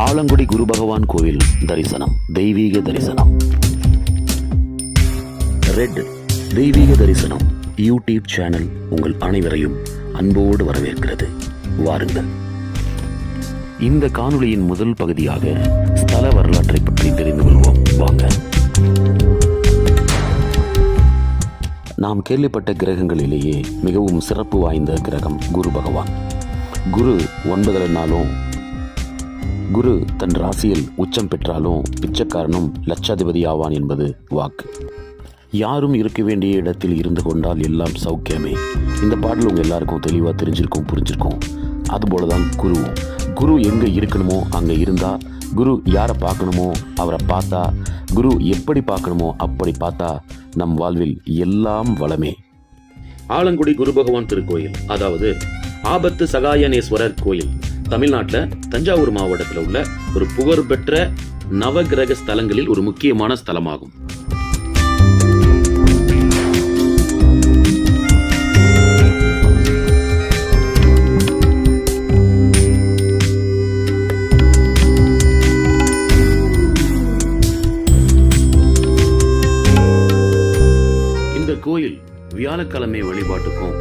ஆலங்குடி குரு பகவான் கோவில் தரிசனம் தெய்வீக தரிசனம். ரெட் தெய்வீக தரிசனம் யூடியூப் சேனல் உங்கள் அனைவரையும் அன்போடு வரவேற்கிறது. வாருங்கள். இந்த காணொளியின் முதல் பகுதியாக ஸ்தல வரலாற்றை பற்றி தெரிந்து கொள்வோம். வாங்க. நாம் கேள்விப்பட்ட கிரகங்களிலேயே மிகவும் சிறப்பு வாய்ந்த கிரகம் குரு பகவான். குரு ஒன்பதரை நாளும் குரு தன் ராசியில் உச்சம் பெற்றாலும் பிச்சைக்காரனும் லட்சாதிபதி ஆவான் என்பது வாக்கு. யாரும் இருக்க வேண்டிய இடத்தில் இருந்து கொண்டால் எல்லாம் சௌக்கியமே. இந்த பாடல் உங்கள் எல்லாருக்கும் தெளிவாக தெரிஞ்சிருக்கும் புரிஞ்சிருக்கும். அதுபோல தான் குருவும். குரு எங்கே இருக்கணுமோ அங்கே இருந்தால் குரு யாரை பார்க்கணுமோ அவரை பார்த்தா குரு எப்படி பார்க்கணுமோ அப்படி பார்த்தா நம் வாழ்வில் எல்லாம் வளமே. ஆலங்குடி குரு பகவான் திருக்கோயில் அதாவது ஆபத்து சகாயனேஸ்வரர் கோயில். தமிழ்நாட்டில் தஞ்சாவூர் மாவட்டத்தில் உள்ள ஒரு புகழ்பெற்ற நவகிரக ஸ்தலங்களில் ஒரு முக்கியமான ஸ்தலமாகும். இந்த கோயில் வியாழக்கிழமை வழிபாட்டுக்கும்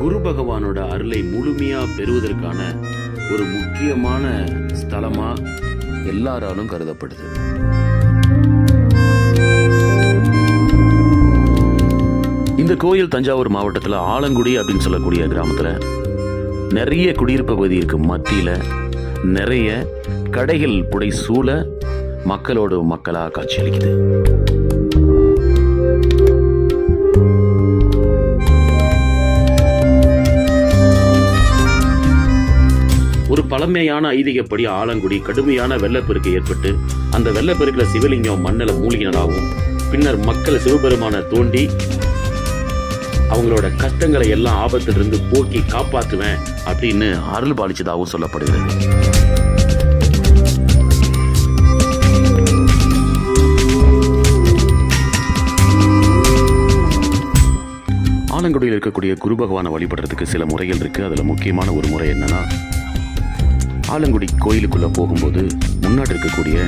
குரு பகவானோட அருளை முழுமையா பெறுவதற்கான ஒரு முக்கியமான ஸ்தலமாக எல்லாராலும் கருதப்படுது. இந்த கோயில் தஞ்சாவூர் மாவட்டத்தில் ஆலங்குடி அப்படின்னு சொல்லக்கூடிய கிராமத்தில் நிறைய குடியிருப்பு பகுதிக்கு மத்தியில் நிறைய கடைகள் புடை சூழ மக்களோடு மக்களாக காட்சியளிக்குது. ஒரு பழமையான ஐதீகப்படி ஆலங்குடி கடுமையான வெள்ளப்பெருக்கு ஏற்பட்டு அந்த வெள்ளப்பெருக்கில் சிவலிங்கம் மண்ணில் மூழ்கினதாகவும் பின்னர் மக்கள் சிவபெருமான தோண்டி அவங்களோட கஷ்டங்களை எல்லாம் ஆபத்திலிருந்து போக்கி காப்பாற்றுவேன் அப்படின்னு அருள் பாலிச்சதாகவும் சொல்லப்படுகிறது. ஆலங்குடியில் இருக்கக்கூடிய குரு பகவானை வழிபடுறதுக்கு சில முறைகள் இருக்கு. அதுல முக்கியமான ஒரு முறை என்னன்னா ஆலங்குடி கோயிலுக்குள்ளே போகும்போது முன்னாடி இருக்கக்கூடிய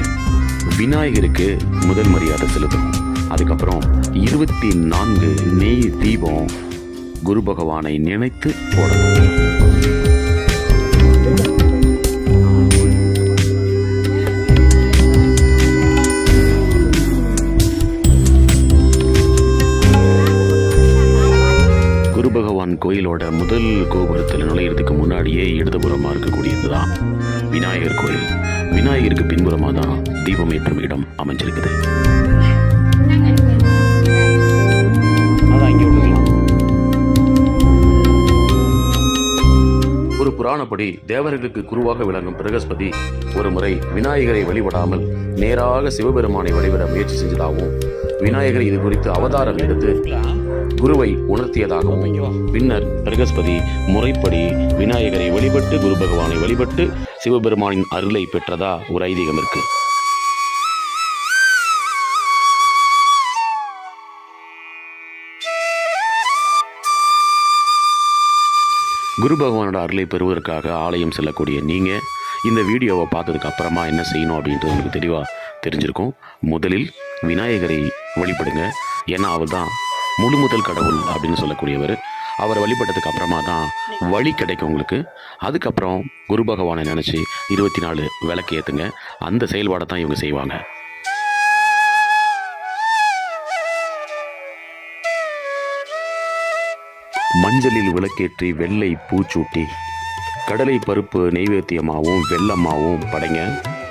விநாயகருக்கு முதல் மரியாதை செலுத்தும். அதுக்கப்புறம் இருபத்தி நான்கு நெய் தீபம் குரு பகவானை நினைத்து போடணும். கோயிலோட முதல் கோபுரத்தில் நுழையிறதுக்கு முன்னாடியே இடதுபுறமாக இருக்கக்கூடியது தான் விநாயகர் கோயில். விநாயகருக்கு பின்புறமாக தான் தீபம் ஏற்றும் இடம் அமைஞ்சிருக்குது ஒரு புராணப்படி தேவர்களுக்கு குருவாக விளங்கும் பிரகஸ்பதி ஒரு முறை விநாயகரை வழிபடாமல் நேராக சிவபெருமானை வழிபட முயற்சி செஞ்சதாகவும் விநாயகர் இது குறித்து அவதாரம் எடுத்து குருவை உணர்த்தியதாகவும் பின்னர் பிரகஸ்பதி முறைப்படி விநாயகரை வழிபட்டு குரு பகவானை வழிபட்டு சிவபெருமானின் அருளை பெற்றதா ஒரு ஐதீகம் இருக்கு. குரு பகவானோட அருளை பெறுவதற்காக ஆலயம் செல்லக்கூடிய நீங்கள் இந்த வீடியோவை பார்த்ததுக்கு அப்புறமா என்ன செய்யணும் அப்படின்றது உங்களுக்கு தெளிவாக தெரிஞ்சிருக்கும். முதலில் விநாயகரை வழிபடுங்க. ஏன்னா அவர் தான் முழு முதல் கடவுள் அப்படின்னு சொல்லக்கூடியவர். அவரை வழிபட்டதுக்கு அப்புறமா தான் வழி கிடைக்கும் உங்களுக்கு. அதுக்கப்புறம் குரு பகவானை நினச்சி இருபத்தி நாலு விளக்கு ஏற்றுங்க அந்த செயல்பாடை தான் இவங்க செய்வாங்க. மஞ்சளில் விளக்கேற்றி வெள்ளை பூச்சூட்டி கடலை பருப்பு நெய்வேத்தியமாகவும் வெள்ளமாகவும் படைங்க.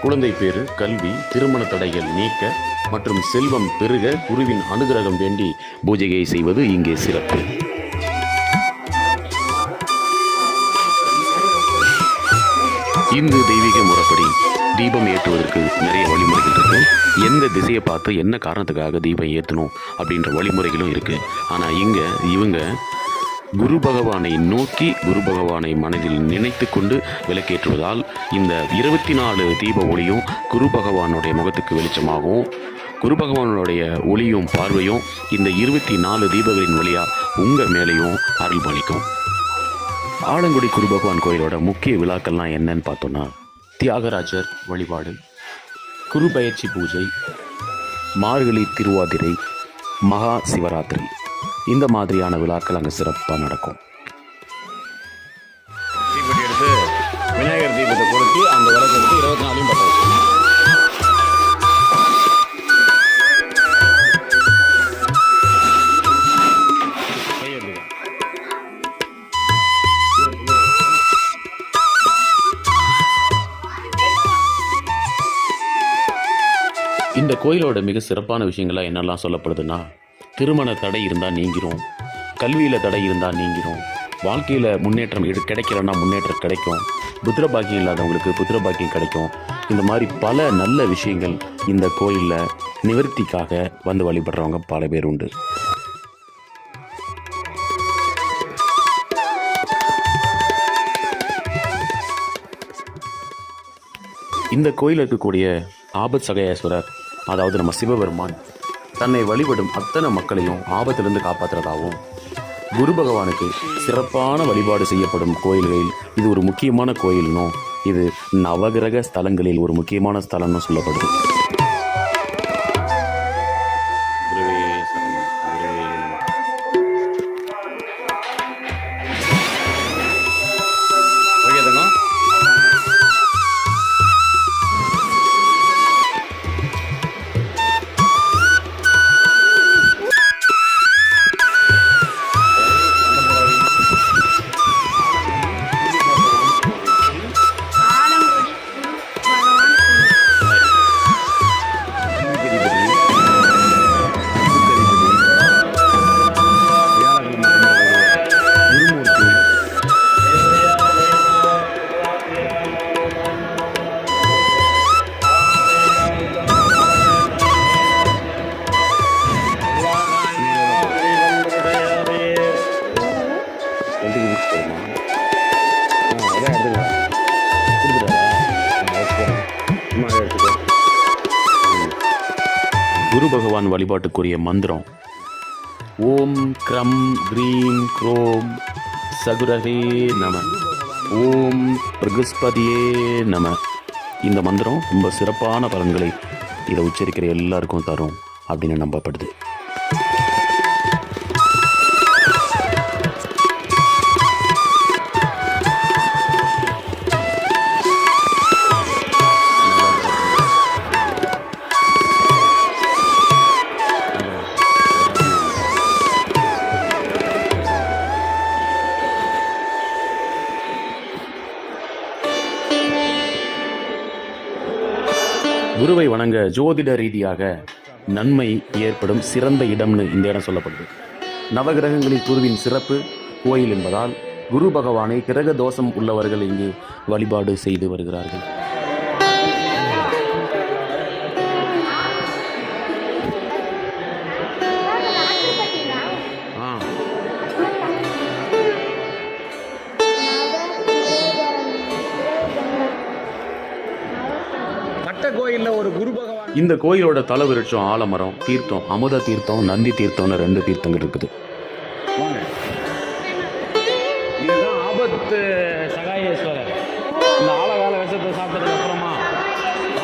குழந்தை பேரு கல்வி திருமண தடைகள் நீக்க மற்றும் செல்வம் பெருக குருவின் அனுகிரகம் வேண்டி பூஜையை செய்வது இங்கே சிறப்பு. இந்து தெய்வீக முறைப்படி தீபம் ஏற்றுவதற்கு நிறைய வழிமுறைகள் இருக்கு. எந்த திசையை பார்த்து என்ன காரணத்துக்காக தீபம் ஏற்றணும் அப்படின்ற வழிமுறைகளும் இருக்கு. ஆனால் இங்கே இவங்க குரு பகவானை நோக்கி குரு பகவானை மனதில் நினைத்து கொண்டு விளக்கேற்றுவதால் இந்த இருபத்தி நாலு தீப ஒளியும் குரு பகவானுடைய முகத்துக்கு வெளிச்சமாகவும் குரு பகவானுடைய ஒளியும் பார்வையும் இந்த இருபத்தி நாலு தீபங்களின் வழியாக உங்கள் மேலேயும் அருள் பாலிக்கும் ஆலங்குடி குரு பகவான் கோயிலோட முக்கிய விழாக்கள்லாம் என்னன்னு பார்த்தோன்னா தியாகராஜர் வழிபாடு குரு பயிற்சி பூஜை மார்கழி திருவாதிரை மகா சிவராத்திரி. இந்த மாதிரியான விழாக்கள் அங்கே சிறப்பாக நடக்கும். தீப்பெட்டி எடுத்து விநாயகர் தீபத்தை கொளுத்தி அந்த விளக்கு எடுத்து இருபத்தி நாலையும் பற்ற இந்த கோயிலோட மிக சிறப்பான விஷயங்கள்லாம் என்னெல்லாம் சொல்லப்படுதுன்னா திருமண தடை இருந்தால் நீங்கிரும். கல்வியில் தடை இருந்தால் நீங்கிரும். வாழ்க்கையில் முன்னேற்றம் எடு கிடைக்கலன்னா முன்னேற்றம் கிடைக்கும். புத்திர பாக்கியம் இல்லாதவங்களுக்கு புத்திர பாக்கியம் கிடைக்கும். இந்த மாதிரி பல நல்ல விஷயங்கள் இந்த கோயிலில் நிவர்த்திக்காக வந்து வழிபடுறவங்க பல பேர் உண்டு. இந்த கோயிலில் இருக்கக்கூடிய ஆபத் சகயேஸ்வரர் அதாவது நம்ம சிவபெருமான் தன்னை வழிபடும் அத்தனை மக்களையும் ஆபத்திலிருந்து காப்பாற்றுறதாகவும் குரு பகவானுக்கு சிறப்பான வழிபாடு செய்யப்படும் கோயில்களில் இது ஒரு முக்கியமான கோயில்னும் இது நவகிரக ஸ்தலங்களில் ஒரு முக்கியமான ஸ்தலம்னு சொல்லப்படுது. பகவான் வழிபாட்டுக்குரிய மந்திரம். ஓம் கிரம் க்ரீம் க்ரோம் சகுரகே நம. ஓம் பிரகஸ்பதியே நம. இந்த மந்திரம் ரொம்ப சிறப்பான பலன்களை இதை உச்சரிக்கிற எல்லாருக்கும் தரும் அப்படின்னு நம்பப்படுது. குருவை வணங்க ஜோதிட ரீதியாக நன்மை ஏற்படும் சிறந்த இடம்னு இந்த இடம் சொல்லப்படுது. நவகிரகங்களில் குருவின் சிறப்பு கோயில் என்பதால் குரு பகவானை கிரக தோஷம் உள்ளவர்கள் இங்கு வழிபாடு செய்து வருகிறார்கள். கோயில்ல ஒரு குரு பகவான் இந்த கோயிலோட தலவிருட்சம் ஆலமரம் தீர்த்தம் அமுத தீர்த்தம் நந்தி தீர்த்தம்னு ரெண்டு தீர்த்தங்கள் இருக்குது. இதுதான் ஆபத்து சகாயேஸ்வரர். இந்த ஆலகால விஷத்தை சாப்பிட்டதுக்கு அப்புறமா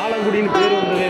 ஆலங்குடின்னு பேர் வந்ததே